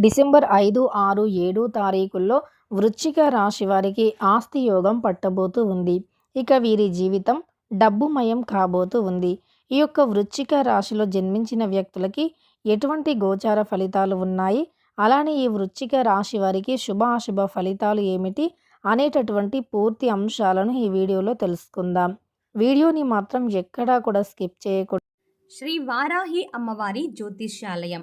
December ఐదు ఆరు ఏడు తారీఖుల్లో వృశ్చిక రాశి వారికి ఆస్తి యోగం పట్టబోతూ ఉంది. ఇక వీరి జీవితం డబ్బుమయం కాబోతూ ఉంది. ఈ యొక్క వృశ్చిక రాశిలో జన్మించిన వ్యక్తులకి ఎటువంటి గోచార ఫలితాలు ఉన్నాయి? అలానే ఈ వృశ్చిక రాశి వారికి శుభ అశుభ ఫలితాలు ఏమిటి? అనేటటువంటి పూర్తి అంశాలను ఈ వీడియోలో తెలుసుకుందాం. వీడియోని మాత్రం ఎక్కడా కూడా స్కిప్ చేయకూడదు. శ్రీ వారాహి అమ్మవారి జ్యోతిష్యాలయం.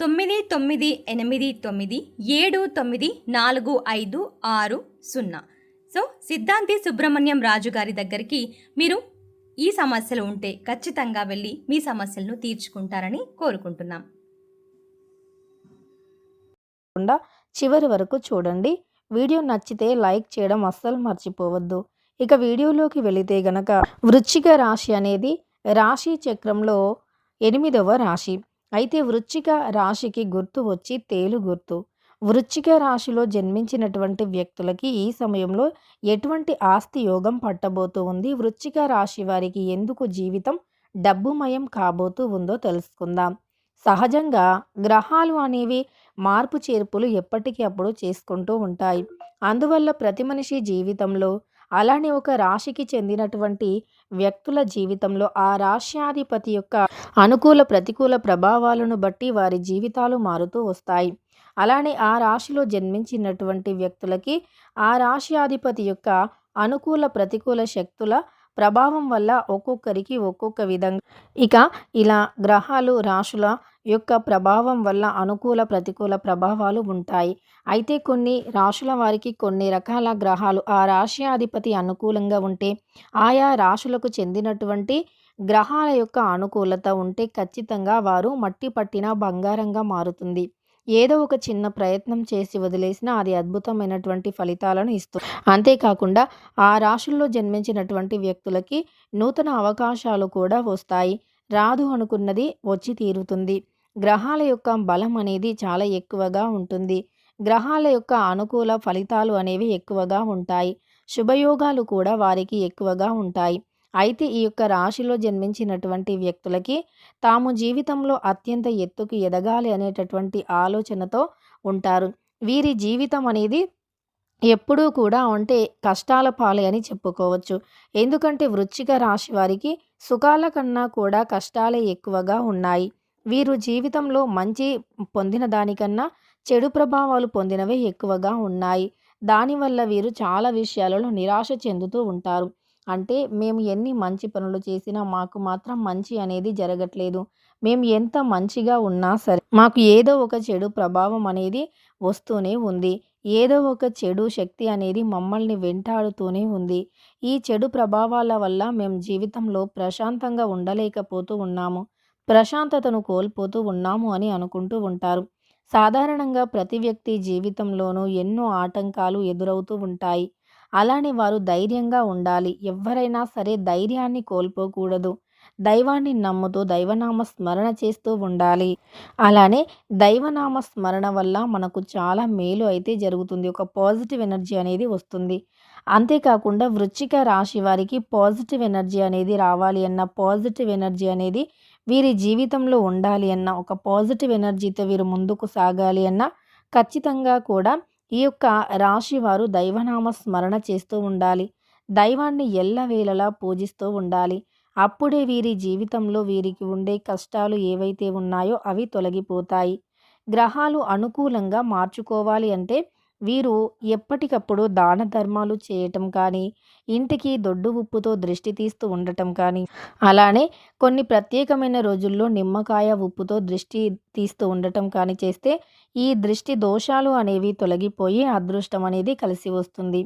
తొమ్మిది తొమ్మిది ఎనిమిది తొమ్మిది ఏడు తొమ్మిది నాలుగు ఐదు ఆరు సున్నా. సో సిద్ధాంతి సుబ్రహ్మణ్యం రాజు గారి దగ్గరికి మీరు ఈ సమస్యలు ఉంటే ఖచ్చితంగా వెళ్ళి మీ సమస్యలను తీర్చుకుంటారని కోరుకుంటున్నాం. చివరి వరకు చూడండి. వీడియో నచ్చితే లైక్ చేయడం అస్సలు మర్చిపోవద్దు. ఇక వీడియోలోకి వెళితే గనక వృచ్చిక రాశి అనేది రాశి చక్రంలో ఎనిమిదవ రాశి. అయితే వృచ్చిక రాశికి గుర్తు వచ్చి తేలు గుర్తు. వృచ్చిక రాశిలో జన్మించినటువంటి వ్యక్తులకి ఈ సమయంలో ఎటువంటి ఆస్తి యోగం పట్టబోతూ ఉంది? వృచ్చిక రాశి వారికి ఎందుకు జీవితం డబ్బుమయం కాబోతూ ఉందో తెలుసుకుందాం. సహజంగా గ్రహాలు అనేవి మార్పు చేర్పులు ఎప్పటికీ అప్పుడు చేసుకుంటూ ఉంటాయి. అందువల్ల ప్రతి మనిషి జీవితంలో అలానే ఒక రాశికి చెందినటువంటి వ్యక్తుల జీవితంలో ఆ రాశ్యాధిపతి యొక్క అనుకూల ప్రతికూల ప్రభావాలను బట్టి వారి జీవితాలు మారుతూ వస్తాయి. అలానే ఆ రాశిలో జన్మించినటువంటి వ్యక్తులకి ఆ రాశ్యాధిపతి యొక్క అనుకూల ప్రతికూల శక్తుల ప్రభావం వల్ల ఒక్కొక్కరికి ఒక్కొక్క విధంగా. ఇక ఇలా గ్రహాలు రాశుల యొక్క ప్రభావం వల్ల అనుకూల ప్రతికూల ప్రభావాలు ఉంటాయి. అయితే కొన్ని రాశుల వారికి కొన్ని రకాల గ్రహాలు ఆ రాశ్యాధిపతి అనుకూలంగా ఉంటే ఆయా రాశులకు చెందినటువంటి గ్రహాల యొక్క అనుకూలత ఉంటే ఖచ్చితంగా వారు మట్టి పట్టిన బంగారంగా మారుతుంది. ఏదో ఒక చిన్న ప్రయత్నం చేసి వదిలేసినా అది అద్భుతమైనటువంటి ఫలితాలను ఇస్తుంది. అంతేకాకుండా ఆ రాశుల్లో జన్మించినటువంటి వ్యక్తులకి నూతన అవకాశాలు కూడా వస్తాయి. రాదు అనుకున్నది వచ్చి తీరుతుంది. గ్రహాల యొక్క బలం అనేది చాలా ఎక్కువగా ఉంటుంది. గ్రహాల యొక్క అనుకూల ఫలితాలు అనేవి ఎక్కువగా ఉంటాయి. శుభయోగాలు కూడా వారికి ఎక్కువగా ఉంటాయి. అయితే ఈ యొక్క రాశిలో జన్మించినటువంటి వ్యక్తులకి తాము జీవితంలో అత్యంత ఎత్తుకు ఎదగాలి అనేటటువంటి ఆలోచనతో ఉంటారు. వీరి జీవితం అనేది ఎప్పుడూ కూడా అంటే కష్టాల పాలే అని చెప్పుకోవచ్చు. ఎందుకంటే వృశ్చిక రాశి వారికి సుఖాల కన్నా కూడా కష్టాలే ఎక్కువగా ఉన్నాయి. వీరు జీవితంలో మంచి పొందిన దానికన్నా చెడు ప్రభావాలు పొందినవే ఎక్కువగా ఉన్నాయి. దానివల్ల వీరు చాలా విషయాలలో నిరాశ చెందుతూ ఉంటారు. అంటే మేము ఎన్ని మంచి పనులు చేసినా మాకు మాత్రం మంచి అనేది జరగట్లేదు. మేము ఎంత మంచిగా ఉన్నా సరే మాకు ఏదో ఒక చెడు ప్రభావం అనేది వస్తూనే ఉంది. ఏదో ఒక చెడు శక్తి అనేది మమ్మల్ని వెంటాడుతూనే ఉంది. ఈ చెడు ప్రభావాల వల్ల మేము జీవితంలో ప్రశాంతంగా ఉండలేకపోతూ ఉన్నాము. ప్రశాంతతను కోల్పోతూ ఉన్నాము అని అనుకుంటూ ఉంటారు. సాధారణంగా ప్రతి వ్యక్తి జీవితంలోనూ ఎన్నో ఆటంకాలు ఎదురవుతూ ఉంటాయి. అలానే వారు ధైర్యంగా ఉండాలి. ఎవరైనా సరే ధైర్యాన్ని కోల్పోకూడదు. దైవాన్ని నమ్ముతూ దైవనామ స్మరణ చేస్తూ ఉండాలి. అలానే దైవనామ స్మరణ వల్ల మనకు చాలా మేలు అయితే జరుగుతుంది. ఒక పాజిటివ్ ఎనర్జీ అనేది వస్తుంది. అంతేకాకుండా వృచ్చిక రాశి వారికి పాజిటివ్ ఎనర్జీ అనేది రావాలి అన్న పాజిటివ్ ఎనర్జీ అనేది వీరి జీవితంలో ఉండాలి అన్న ఒక పాజిటివ్ ఎనర్జీతో వీరు ముందుకు సాగాలి అన్న ఖచ్చితంగా కూడా ఈ యొక్క రాశి వారు దైవనామ స్మరణ చేస్తూ ఉండాలి. దైవాన్ని ఎల్లవేళలా పూజిస్తూ ఉండాలి. అప్పుడే వీరి జీవితంలో వీరికి ఉండే కష్టాలు ఏవైతే ఉన్నాయో అవి తొలగిపోతాయి. గ్రహాలు అనుకూలంగా మార్చుకోవాలి అంటే వీరు ఎప్పటికప్పుడు దాన ధర్మాలు చేయటం కానీ ఇంటికి దొడ్డు ఉప్పుతో దృష్టి తీస్తూ ఉండటం కానీ అలానే కొన్ని ప్రత్యేకమైన రోజుల్లో నిమ్మకాయ ఉప్పుతో దృష్టి తీస్తూ ఉండటం కానీ చేస్తే ఈ దృష్టి దోషాలు అనేవి తొలగిపోయి అదృష్టం అనేది కలిసి వస్తుంది.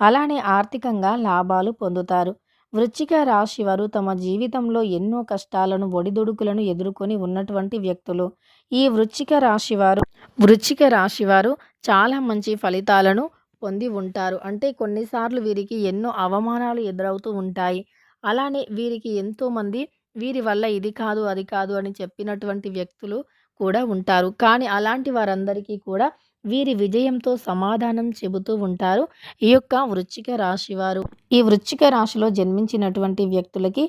అలానే ఆర్థికంగా లాభాలు పొందుతారు. వృచ్చిక రాశి వారు తమ జీవితంలో ఎన్నో కష్టాలను ఒడిదుడుకులను ఎదుర్కొని ఉన్నటువంటి వ్యక్తులు. ఈ వృచ్చిక రాశి వారు వృచ్చిక రాశి వారు చాలా మంచి ఫలితాలను పొంది ఉంటారు. అంటే కొన్నిసార్లు వీరికి ఎన్నో అవమానాలు ఎదురవుతూ ఉంటాయి. అలానే వీరికి ఎంతోమంది వీరి వల్ల ఇది కాదు అది కాదు అని చెప్పినటువంటి వ్యక్తులు కూడా ఉంటారు. కానీ అలాంటి వారందరికీ కూడా వీరి విజయంతో సమాధానం చెబుతూ ఉంటారు. ఈ యొక్క వృశ్చిక రాశి వారు. ఈ వృశ్చిక రాశిలో జన్మించినటువంటి వ్యక్తులకి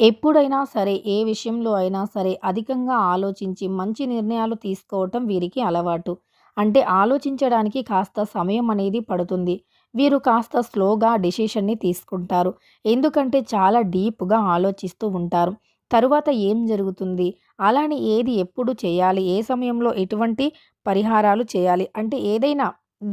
ఎప్పుడైనా సరే ఏ విషయంలో అయినా సరే అధికంగా ఆలోచించి మంచి నిర్ణయాలు తీసుకోవటం వీరికి అలవాటు. అంటే ఆలోచించడానికి కాస్త సమయం అనేది పడుతుంది. వీరు కాస్త స్లోగా డిసిషన్ని తీసుకుంటారు. ఎందుకంటే చాలా డీప్గా ఆలోచిస్తూ ఉంటారు. తరువాత ఏం జరుగుతుంది? అలానే ఏది ఎప్పుడు చేయాలి? ఏ సమయంలో ఎటువంటి పరిహారాలు చేయాలి. అంటే ఏదైనా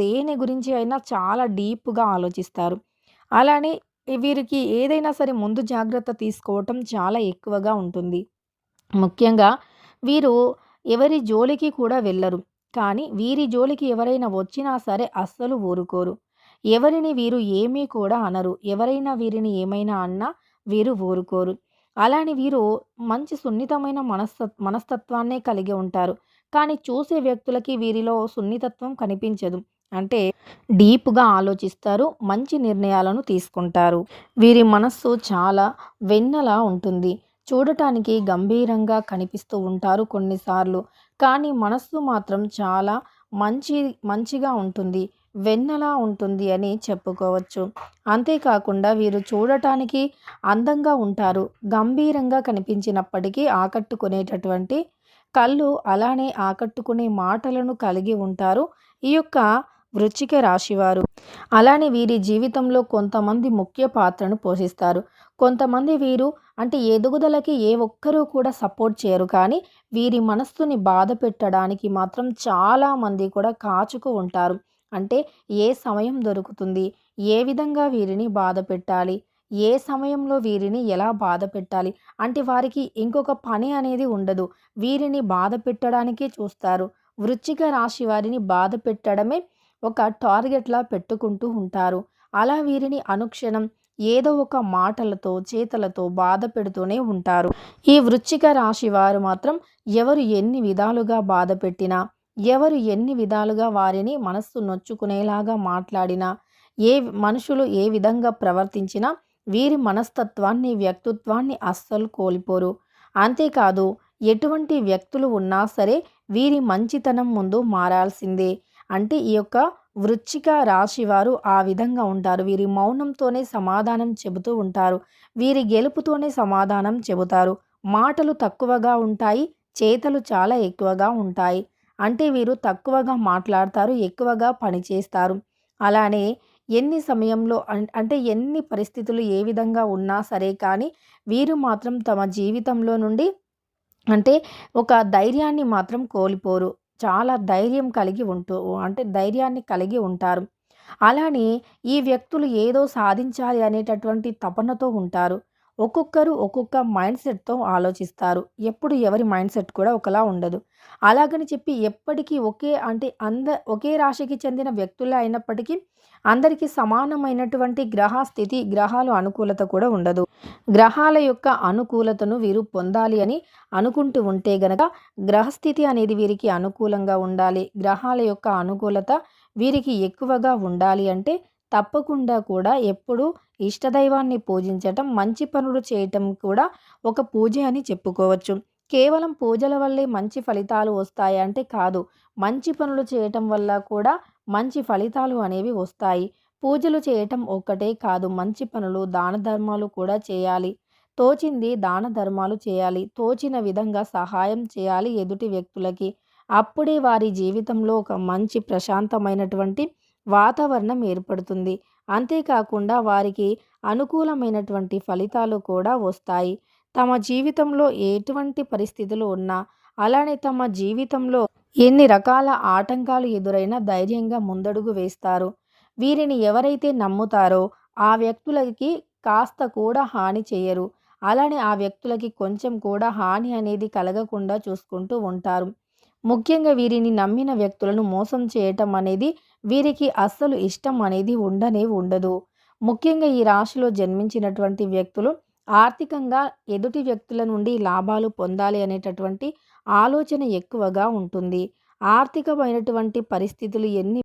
దేని గురించి అయినా చాలా డీప్గా ఆలోచిస్తారు. అలానే వీరికి ఏదైనా సరే ముందు జాగ్రత్త తీసుకోవటం చాలా ఎక్కువగా ఉంటుంది. ముఖ్యంగా వీరు ఎవరి జోలికి కూడా వెళ్ళరు. కానీ వీరి జోలికి ఎవరైనా వచ్చినా సరే అస్సలు ఊరుకోరు. ఎవరిని వీరు ఏమీ కూడా అనరు. ఎవరైనా వీరిని ఏమైనా అన్నా వీరు ఊరుకోరు. అలానే వీరు మంచి సున్నితమైన మనస్త మనస్తత్వాన్నే కలిగి ఉంటారు. కానీ చూసే వ్యక్తులకి వీరిలో సున్నితత్వం కనిపించదు. అంటే డీప్గా ఆలోచిస్తారు మంచి నిర్ణయాలను తీసుకుంటారు. వీరి మనస్సు చాలా వెన్నలా ఉంటుంది. చూడటానికి గంభీరంగా కనిపిస్తూ ఉంటారు కొన్నిసార్లు. కానీ మనస్సు మాత్రం చాలా మంచి మంచిగా ఉంటుంది వెన్నలా ఉంటుంది అని చెప్పుకోవచ్చు. అంతేకాకుండా వీరు చూడటానికి అందంగా ఉంటారు గంభీరంగా కనిపించినప్పటికీ ఆకట్టుకునేటటువంటి కళ్ళు అలానే ఆకట్టుకునే మాటలను కలిగి ఉంటారు ఈ యొక్క వృచ్చిక రాశివారు. అలానే వీరి జీవితంలో కొంతమంది ముఖ్య పాత్రను పోషిస్తారు. కొంతమంది వీరు అంటే ఎదుగుదలకి ఏ ఒక్కరూ కూడా సపోర్ట్ చేయరు. కానీ వీరి మనస్సుని బాధ పెట్టడానికి మాత్రం చాలామంది కూడా కాచుకు ఉంటారు. అంటే ఏ సమయం దొరుకుతుంది? ఏ విధంగా వీరిని బాధ పెట్టాలి? ఏ సమయంలో వీరిని ఎలా బాధ పెట్టాలి? అంటే వారికి ఇంకొక పని అనేది ఉండదు. వీరిని బాధ పెట్టడానికే చూస్తారు. వృచ్చిక రాశి వారిని బాధ పెట్టడమే ఒక టార్గెట్లా పెట్టుకుంటూ ఉంటారు. అలా వీరిని అనుక్షణం ఏదో ఒక మాటలతో చేతలతో బాధ పెడుతూనే ఉంటారు. ఈ వృచ్చిక రాశి వారు మాత్రం ఎవరు ఎన్ని విధాలుగా బాధ పెట్టినా ఎవరు ఎన్ని విధాలుగా వారిని మనస్సు నొచ్చుకునేలాగా మాట్లాడినా ఏ మనుషులు ఏ విధంగా ప్రవర్తించినా వీరి మనస్తత్వాన్ని వ్యక్తిత్వాన్ని అస్సలు కోల్పోరు. అంతేకాదు ఎటువంటి వ్యక్తులు ఉన్నా సరే వీరి మంచితనం ముందు మారాల్సిందే. అంటే ఈ యొక్క వృచ్చిక రాశి వారు ఆ విధంగా ఉంటారు. వీరి మౌనంతోనే సమాధానం చెబుతూ ఉంటారు. వీరి గెలుపుతోనే సమాధానం చెబుతారు. మాటలు తక్కువగా ఉంటాయి చేతలు చాలా ఎక్కువగా ఉంటాయి. అంటే వీరు తక్కువగా మాట్లాడతారు ఎక్కువగా పనిచేస్తారు అలానే ఎన్ని సమయంలో అంటే ఎన్ని పరిస్థితులు ఏ విధంగా ఉన్నా సరే కానీ వీరు మాత్రం తమ జీవితంలో నుండి అంటే ఒక ధైర్యాన్ని మాత్రం కోల్పోరు. చాలా ధైర్యం కలిగి ఉంటూ అంటే ధైర్యాన్ని కలిగి ఉంటారు. అలానే ఈ వ్యక్తులు ఏదో సాధించాలి అనేటటువంటి తపనతో ఉంటారు. ఒక్కొక్కరు ఒక్కొక్క మైండ్ సెట్తో ఆలోచిస్తారు. ఎప్పుడు ఎవరి మైండ్ సెట్ కూడా ఒకలా ఉండదు. అలాగని చెప్పి ఎప్పటికీ ఒకే అంటే అంద ఒకే రాశికి చెందిన వ్యక్తులే అయినప్పటికీ అందరికీ సమానమైనటువంటి గ్రహ స్థితి గ్రహాలు అనుకూలత కూడా ఉండదు. గ్రహాల యొక్క అనుకూలతను వీరు పొందాలి అని అనుకుంటూ ఉంటే గనక గ్రహస్థితి అనేది వీరికి అనుకూలంగా ఉండాలి. గ్రహాల యొక్క అనుకూలత వీరికి ఎక్కువగా ఉండాలి అంటే తప్పకుండా కూడా ఎప్పుడూ ఇష్టదైవాన్ని పూజించటం మంచి పనులు చేయటం కూడా ఒక పూజ అని చెప్పుకోవచ్చు. కేవలం పూజల వల్లే మంచి ఫలితాలు వస్తాయి అంటే కాదు. మంచి పనులు చేయటం వల్ల కూడా మంచి ఫలితాలు అనేవి వస్తాయి. పూజలు చేయటం ఒక్కటే కాదు మంచి పనులు దాన ధర్మాలు కూడా చేయాలి. తోచింది దాన ధర్మాలు చేయాలి. తోచిన విధంగా సహాయం చేయాలి ఎదుటి వ్యక్తులకి. అప్పుడే వారి జీవితంలో ఒక మంచి ప్రశాంతమైనటువంటి వాతావరణం ఏర్పడుతుంది. అంతేకాకుండా వారికి అనుకూలమైనటువంటి ఫలితాలు కూడా వస్తాయి. తమ జీవితంలో ఎటువంటి పరిస్థితులు ఉన్నా అలానే తమ జీవితంలో ఎన్ని రకాల ఆటంకాలు ఎదురైనా ధైర్యంగా ముందడుగు వేస్తారు. వీరిని ఎవరైతే నమ్ముతారో ఆ వ్యక్తులకి కాస్త కూడా హాని చేయరు. అలానే ఆ వ్యక్తులకి కొంచెం కూడా హాని అనేది కలగకుండా చూసుకుంటూ ఉంటారు. ముఖ్యంగా వీరిని నమ్మిన వ్యక్తులను మోసం చేయటం అనేది వీరికి అస్సలు ఇష్టం అనేది ఉండనే ఉండదు. ముఖ్యంగా ఈ రాశిలో జన్మించినటువంటి వ్యక్తులు ఆర్థికంగా ఎదుటి వ్యక్తుల నుండి లాభాలు పొందాలి అనేటటువంటి ఆలోచన ఎక్కువగా ఉంటుంది. ఆర్థికమైనటువంటి పరిస్థితులు ఎన్ని